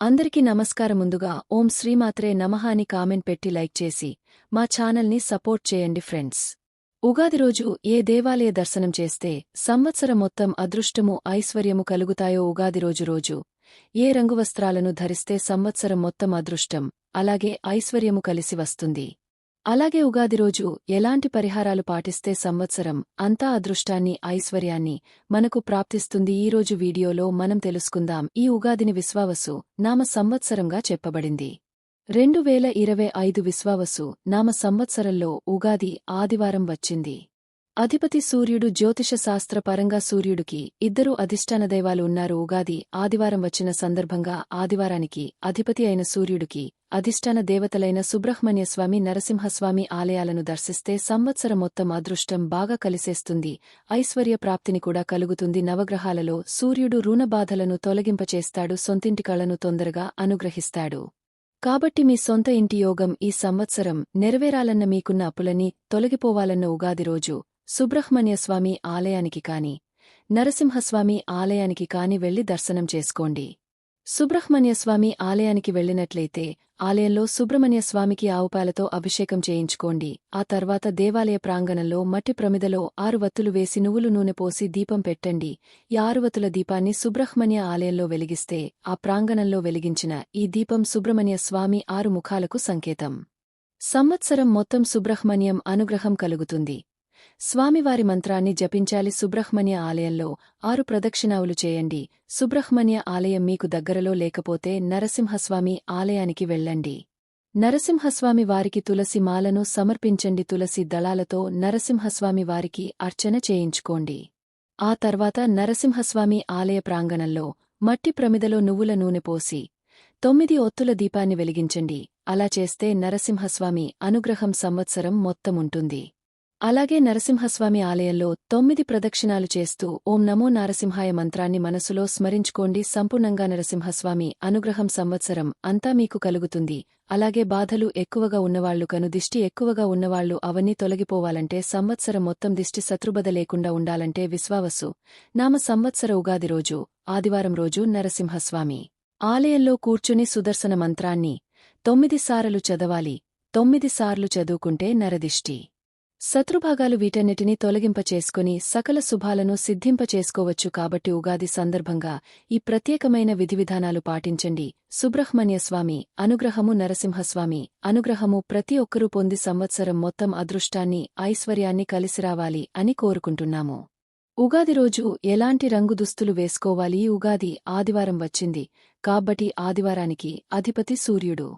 అందరికీ నమస్కారం ముందుగా ఓం శ్రీమాత్రే నమః అని కామెంట్ పెట్టి లైక్ చేసి మా ఛానల్ని సపోర్ట్ చేయండి ఫ్రెండ్స్. ఉగాది రోజు ఏ దేవాలయ దర్శనం చేస్తే సంవత్సరం మొత్తం అదృష్టము ఐశ్వర్యము కలుగుతాయో ఉగాది రోజు రోజు. ఏ రంగు వస్త్రాలను ధరిస్తే సంవత్సరం మొత్తం అదృష్టం అలాగే ఐశ్వర్యము కలిసి వస్తుంది. అలాగే ఉగాది రోజు ఎలాంటి పరిహారాలు పాటిస్తే సంవత్సరం అంతా అదృష్టాన్ని ఐశ్వర్యాన్ని మనకు ప్రాప్తిస్తుంది? ఈరోజు వీడియోలో మనం తెలుసుకుందాం. ఈ ఉగాదిని విశ్వావసు నామ సంవత్సరంగా చెప్పబడింది. రెండు వేల ఇరవై ఐదు విశ్వావసు నామ సంవత్సరంలో ఉగాది ఆదివారం వచ్చింది. అధిపతి సూర్యుడు జ్యోతిష శాస్త్ర పరంగా సూర్యుడికి ఇద్దరు అధిష్టాన దైవాలు ఉన్నారు. ఉగాది ఆదివారం వచ్చిన సందర్భంగా ఆదివారానికి అధిపతి అయిన సూర్యుడికి అధిష్టాన దేవతలైన సుబ్రహ్మణ్యస్వామి నరసింహస్వామి ఆలయాలను దర్శిస్తే సంవత్సరం మొత్తం అదృష్టం బాగా కలిసేస్తుంది. ఐశ్వర్య ప్రాప్తిని కూడా కలుగుతుంది. నవగ్రహాలలో సూర్యుడు రుణబాధలను తొలగింపచేస్తాడు. సొంతింటి కళను తొందరగా అనుగ్రహిస్తాడు. కాబట్టి మీ సొంత ఇంటి యోగం ఈ సంవత్సరం నెరవేరాలన్న మీకున్న అప్పులని తొలగిపోవాలన్న ఉగాది రోజు సుబ్రహ్మణ్యస్వామి ఆలయానికి కాని నరసింహస్వామి ఆలయానికి కాని వెళ్ళి దర్శనం చేసుకోండి. సుబ్రహ్మణ్యస్వామి ఆలయానికి వెళ్ళినట్లయితే ఆలయంలో సుబ్రహ్మణ్యస్వామికి ఆవుపాలతో అభిషేకం చేయించుకోండి. ఆ తర్వాత దేవాలయ ప్రాంగణంలో మట్టి ప్రమిదలో ఆరువత్తులు వేసి నువ్వులు నూనె పోసి దీపం పెట్టండి. ఈ ఆరువత్తుల దీపాన్ని సుబ్రహ్మణ్య ఆలయంలో వెలిగిస్తే ఆ ప్రాంగణంలో వెలిగించిన ఈ దీపం సుబ్రహ్మణ్య స్వామి ఆరు ముఖాలకు సంకేతం. సంవత్సరం మొత్తం సుబ్రహ్మణ్యం అనుగ్రహం కలుగుతుంది. స్వామివారి మంత్రాన్ని జపించాలి సుబ్రహ్మణ్య ఆలయంలో. ఆరు ప్రదక్షిణావులు చేయండి. సుబ్రహ్మణ్య ఆలయం మీకు దగ్గరలో లేకపోతే నరసింహస్వామి ఆలయానికి వెళ్ళండి. నరసింహస్వామి వారికి తులసి మాలను సమర్పించండి. తులసి దళాలతో నరసింహస్వామి వారికి అర్చన చేయించుకోండి. ఆ తర్వాత నరసింహస్వామి ఆలయ ప్రాంగణంలో మట్టి ప్రమిదలో నువ్వుల నూనె పోసి తొమ్మిది ఒత్తుల దీపాన్ని వెలిగించండి. అలా చేస్తే నరసింహస్వామి అనుగ్రహం సంవత్సరం మొత్తముంటుంది అలాగే నరసింహస్వామి ఆలయంలో తొమ్మిది ప్రదక్షిణాలు చేస్తూ ఓం నమో నారసింహాయ మంత్రాన్ని మనసులో స్మరించుకోండి. సంపూర్ణంగా నరసింహస్వామి అనుగ్రహం సంవత్సరం అంతా మీకు కలుగుతుంది. అలాగే బాధలు ఎక్కువగా ఉన్నవాళ్ళు కను దిష్టి ఎక్కువగా ఉన్నవాళ్ళు అవన్నీ తొలగిపోవాలంటే సంవత్సరం మొత్తం దిష్టి శత్రుబద లేకుండా ఉండాలంటే విశ్వావసు. నామ సంవత్సర ఉగాది రోజు ఆదివారం రోజు నరసింహస్వామి ఆలయంలో కూర్చుని సుదర్శన మంత్రాన్ని తొమ్మిది సారలు చదవాలి. తొమ్మిది సార్లు చదువుకుంటే నరదిష్టి శత్రుభాగాలు వీటన్నిటినీ తొలగింపచేసుకుని సకల శుభాలను సిద్ధింపచేసుకోవచ్చు కాబట్టి ఉగాది సందర్భంగా ఈ ప్రత్యేకమైన విధివిధానాలు పాటించండి. సుబ్రహ్మణ్యస్వామి అనుగ్రహము నరసింహస్వామి అనుగ్రహము ప్రతి ఒక్కరూ పొంది సంవత్సరం మొత్తం అదృష్టాన్ని ఐశ్వర్యాన్ని కలిసిరావాలి అని కోరుకుంటున్నాము. ఉగాది రోజు ఎలాంటి రంగు దుస్తులు వేసుకోవాలి? ఉగాది ఆదివారం వచ్చింది కాబట్టి ఆదివారానికి అధిపతి సూర్యుడు.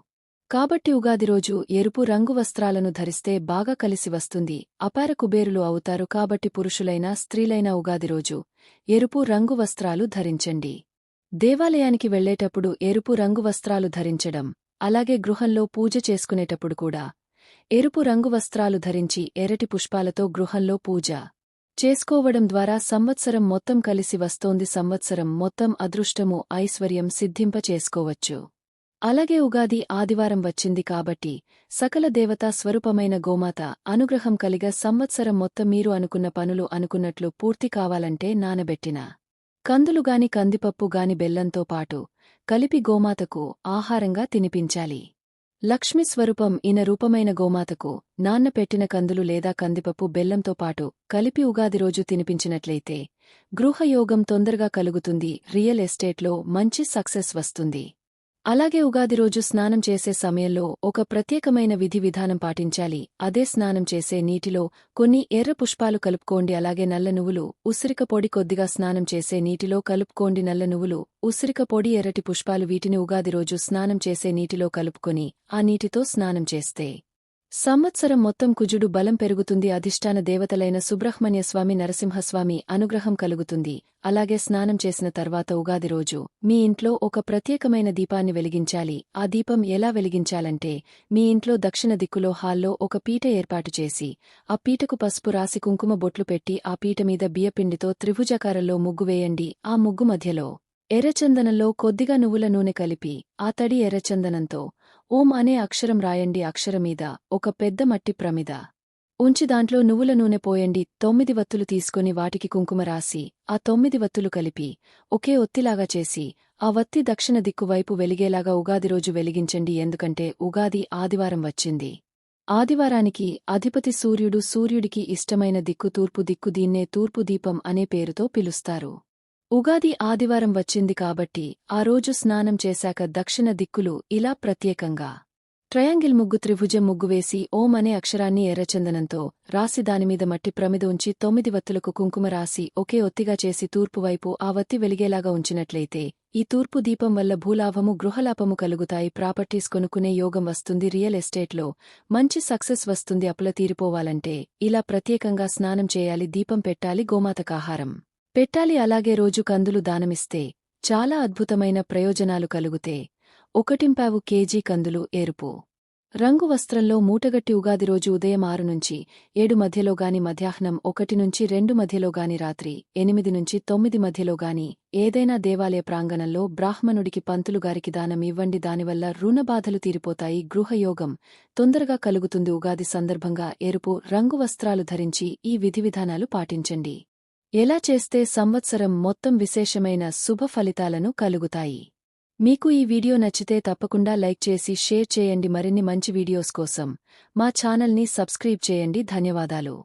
కాబట్టి ఉగాది రోజు ఎరుపు రంగు వస్త్రాలను ధరిస్తే బాగా కలిసి వస్తుంది. అపార కుబేరులు అవుతారు కాబట్టి పురుషులైనా స్త్రీలైనా ఉగాది రోజు ఎరుపు రంగు వస్త్రాలు ధరించండి. దేవాలయానికి వెళ్ళేటప్పుడు ఎరుపు రంగు వస్త్రాలు ధరించడం అలాగే గృహంలో పూజ చేసుకునేటప్పుడు కూడా ఎరుపు రంగు వస్త్రాలు ధరించి ఎరటి పుష్పాలతో గృహంలో పూజ చేసుకోవడం ద్వారా సంవత్సరం మొత్తం కలిసి వస్తోంది. సంవత్సరం మొత్తం అదృష్టము ఐశ్వర్యం సిద్ధింప చేసుకోవచ్చు అలాగే ఉగాది ఆదివారం వచ్చింది కాబట్టి సకల దేవతా స్వరూపమైన గోమాత అనుగ్రహం కలిగ సంవత్సరం మొత్తం మీరు అనుకున్న పనులు అనుకున్నట్లు పూర్తి కావాలంటే నానబెట్టిన. కందులుగాని కందిపప్పు గాని బెల్లంతో పాటు కలిపి గోమాతకు ఆహారంగా తినిపించాలి. లక్ష్మి స్వరూపం ఇన రూపమైన గోమాతకు నాన్నపెట్టిన కందులు లేదా కందిపప్పు బెల్లంతో పాటు కలిపి ఉగాది రోజు తినిపించినట్లయితే గృహయోగం తొందరగా కలుగుతుంది రియల్ ఎస్టేట్లో మంచి సక్సెస్ వస్తుంది. అలాగే ఉగాది రోజు స్నానం చేసే సమయంలో ఒక ప్రత్యేకమైన విధి విధానం పాటించాలి. అదే స్నానం చేసే నీటిలో కొన్ని ఎర్ర పుష్పాలు కలుపుకోండి. అలాగే నల్ల నువ్వులు ఉసిరిక పొడి కొద్దిగా స్నానం చేసే నీటిలో కలుపుకోండి. నల్ల నువ్వులు ఉసిరిక పొడి ఎర్రటి పుష్పాలు వీటిని ఉగాది రోజు స్నానం చేసే నీటిలో కలుపుకొని ఆ నీటితో స్నానం చేస్తే సంవత్సరం మొత్తం కుజుడు బలం పెరుగుతుంది అధిష్టాన దేవతలైన సుబ్రహ్మణ్యస్వామి నరసింహస్వామి అనుగ్రహం కలుగుతుంది. అలాగే స్నానం చేసిన తర్వాత ఉగాది రోజు మీ ఇంట్లో ఒక ప్రత్యేకమైన దీపాన్ని వెలిగించాలి. ఆ దీపం ఎలా వెలిగించాలంటే మీ ఇంట్లో దక్షిణ దిక్కులో హాల్లో ఒక పీట ఏర్పాటు చేసి ఆ పీటకు పసుపు రాసి కుంకుమ బొట్లు పెట్టి ఆ పీట మీద బియ్యపిండితో త్రిభుజాకారంలో ముగ్గు వేయండి. ఆ ముగ్గు మధ్యలో ఎర్రచందనంలో కొద్దిగా నువ్వుల నూనె కలిపి ఆ తడి ఎర్రచందనంతో ఓం అనే అక్షరం రాయండి అక్షరమీద ఒక పెద్ద మట్టి ప్రమిద. ఉంచి దాంట్లో నువ్వుల నూనె పోయండి తొమ్మిది వత్తులు తీసుకుని వాటికి కుంకుమ రాసి ఆ తొమ్మిది వత్తులు కలిపి ఒకే ఒత్తిలాగా చేసి ఆ వత్తి దక్షిణ దిక్కు వైపు వెలిగేలాగా ఉగాది రోజు వెలిగించండి ఎందుకంటే ఉగాది ఆదివారం వచ్చింది. ఆదివారానికి అధిపతి సూర్యుడు సూర్యుడికి ఇష్టమైన దిక్కు తూర్పు దిక్కు దీన్నే తూర్పు దీపం అనే పేరుతో పిలుస్తారు. ఉగాది ఆదివారం వచ్చింది కాబట్టి ఆ రోజు స్నానం చేశాక దక్షిణ దిక్కులు ఇలా ప్రత్యేకంగా. ట్రయాంగిల్ ముగ్గు త్రిభుజం ముగ్గు వేసి ఓం అనే అక్షరాన్ని ఎర్రచందనంతో రాసి దానిమీద మట్టి ప్రమిద ఉంచి తొమ్మిది వత్తులకు కుంకుమ రాసి ఒకే ఒత్తిగా చేసి తూర్పువైపు ఆ వత్తి వెలిగేలాగా ఉంచినట్లయితే ఈ తూర్పు దీపం వల్ల భూలాభము గృహలాభము కలుగుతాయి ప్రాపర్టీస్ కొనుక్కునే యోగం వస్తుంది రియల్ ఎస్టేట్లో మంచి సక్సెస్ వస్తుంది అప్పుల తీరిపోవాలంటే ఇలా ప్రత్యేకంగా స్నానం చేయాలి దీపం పెట్టాలి గోమాతకాహారం. పెట్టాలి అలాగే రోజు కందులు దానమిస్తే చాలా అద్భుతమైన ప్రయోజనాలు కలుగుతే ఒకటింపావు కేజీ కందులు ఎరుపు రంగు వస్త్రంలో మూటగట్టి ఉగాది రోజు ఉదయం ఆరు నుంచి ఏడు మధ్యలోగాని మధ్యాహ్నం ఒకటి నుంచి రెండు మధ్యలోగాని రాత్రి ఎనిమిది నుంచి తొమ్మిది మధ్యలోగాని ఏదైనా దేవాలయ ప్రాంగణంలో బ్రాహ్మణుడికి పంతులుగారికి దానం ఇవ్వండి. దానివల్ల రుణబాధలు తీరిపోతాయి. గృహయోగం తొందరగా కలుగుతుంది. ఉగాది సందర్భంగా ఎరుపు రంగు వస్త్రాలు ధరించి ఈ విధివిధానాలు పాటించండి. ఎలా చేస్తే సంవత్సరం మొత్తం విశేషమైన శుభ ఫలితాలను కలుగుతాయి? మీకు ఈ వీడియో నచ్చితే తప్పకుండా లైక్ చేసి షేర్ చేయండి. మరిన్ని మంచి వీడియోస్ కోసం మా ఛానల్ని సబ్స్క్రైబ్ చేయండి. ధన్యవాదాలు.